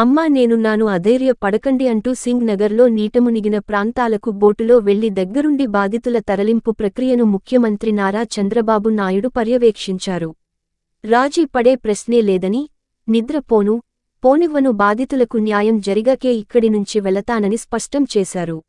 అమ్మా నేనున్నాను అధైర్య పడకండి అంటూ సింగ్ నగర్లో నీటమునిగిన ప్రాంతాలకు బోటులో వెళ్ళి దగ్గరుండి బాధితుల తరలింపు ప్రక్రియను ముఖ్యమంత్రి నారా చంద్రబాబు నాయుడు పర్యవేక్షించారు. రాజీ పడే ప్రశ్నే లేదని నిద్రపోను పోనివ్వను బాధితులకు న్యాయం జరిగాకే ఇక్కడి నుంచి వెళతానని స్పష్టం చేశారు.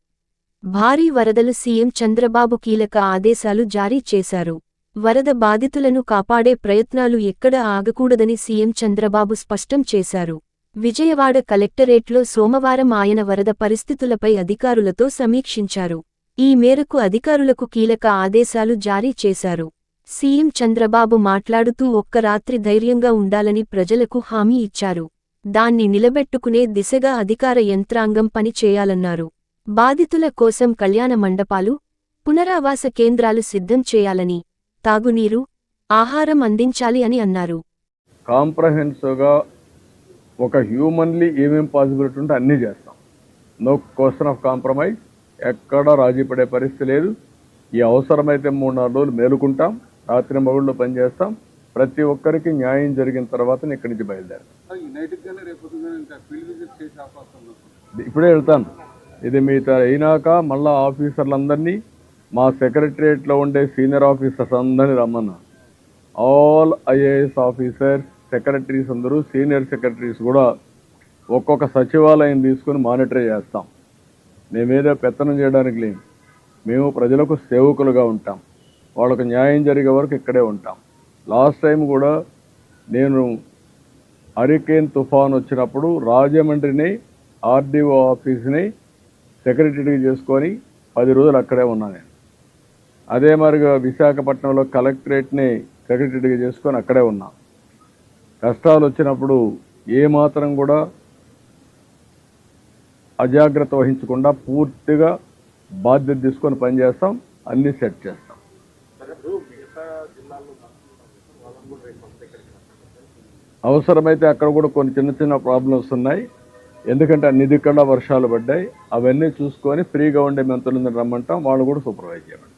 భారీ వరదలు సీఎం చంద్రబాబు కీలక ఆదేశాలు జారీ చేశారు. వరద బాధితులను కాపాడే ప్రయత్నాలు ఎక్కడ ఆగకూడదని సీఎం చంద్రబాబు స్పష్టం చేశారు. విజయవాడ కలెక్టరేట్లో సోమవారం ఆయన వరద పరిస్థితులపై అధికారులతో సమీక్షించారు. ఈ మేరకు అధికారులకు కీలక ఆదేశాలు జారీ చేశారు. సీఎం చంద్రబాబు మాట్లాడుతూ ఒక్క రాత్రి ధైర్యంగా ఉండాలని ప్రజలకు హామీ ఇచ్చారు. దాన్ని నిలబెట్టుకునే దిశగా అధికార యంత్రాంగం పని చేయాలన్నారు బాధితుల కోసం కళ్యాణ మండపాలు పునరావాస కేంద్రాలు సిద్ధం చేయాలని తాగునీరు ఆహారం అందించాలి అని అన్నారు. కాంప్రహెన్సివ్గా ఒక హ్యూమన్లీ ఏమేం పాసిబిలిటీ ఉంటే అన్నీ చేస్తాం. నో క్వశ్చన్ ఆఫ్ కాంప్రమైజ్ ఎక్కడ రాజీ పడే పరిస్థితి లేదు. ఈ అవసరమైతే మూడు నాలుగు రోజులు మేలుకుంటాం. రాత్రి మగుళ్ళు పనిచేస్తాం. ప్రతి ఒక్కరికి న్యాయం జరిగిన తర్వాత ఇక్కడి నుంచి బయలుదేరాం ఈ నైట్కి కానీ రేపు పొద్దున్న ఇంకా ఫీల్డ్ విజిట్ చేసే అవకాశం ఉంది. ఇప్పుడే వెళ్తాను. ఇది మీ అయినాక మళ్ళా ఆఫీసర్లందరినీ మా సెక్రటరియట్లో ఉండే సీనియర్ ఆఫీసర్స్ అందరినీ రమ్మన్నా. ఆల్ ఐఏఎస్ ఆఫీసర్స్ సెక్రటరీస్ అందరూ సీనియర్ సెక్రటరీస్ కూడా ఒక్కొక్క సచివాలయం తీసుకొని మానిటర్ చేస్తాం. మేమేదో పెత్తనం చేయడానికి లేము మేము ప్రజలకు సేవకులుగా ఉంటాం. వాళ్ళకు న్యాయం జరిగే వరకు ఇక్కడే ఉంటాం. లాస్ట్ టైం కూడా నేను హరికేన్ తుఫాన్ వచ్చినప్పుడు రాజమండ్రిని ఆర్డీఓ ఆఫీస్ని సెక్రటరీ చేసుకొని పది రోజులు అక్కడే ఉన్నా నేను. అదే మరిగా విశాఖపట్నంలో కలెక్టరేట్ని సెక్రటరీగా చేసుకొని అక్కడే ఉన్నా. కష్టాలు వచ్చినప్పుడు ఏ మాత్రం కూడా అజాగ్రత్త వహించకుండా పూర్తిగా బాధ్యత తీసుకొని పనిచేస్తాం అన్నీ సెట్ చేస్తాం. అవసరమైతే అక్కడ కూడా కొన్ని చిన్న చిన్న ప్రాబ్లమ్స్ ఉన్నాయి. ఎందుకంటే అన్ని దిక్కల వర్షాలు పడ్డాయి. అవన్నీ చూసుకొని ఫ్రీగా ఉండే మెంతులందరూ రమ్మంటాం. వాళ్ళు కూడా సూపర్వైజ్ చేయమంటాం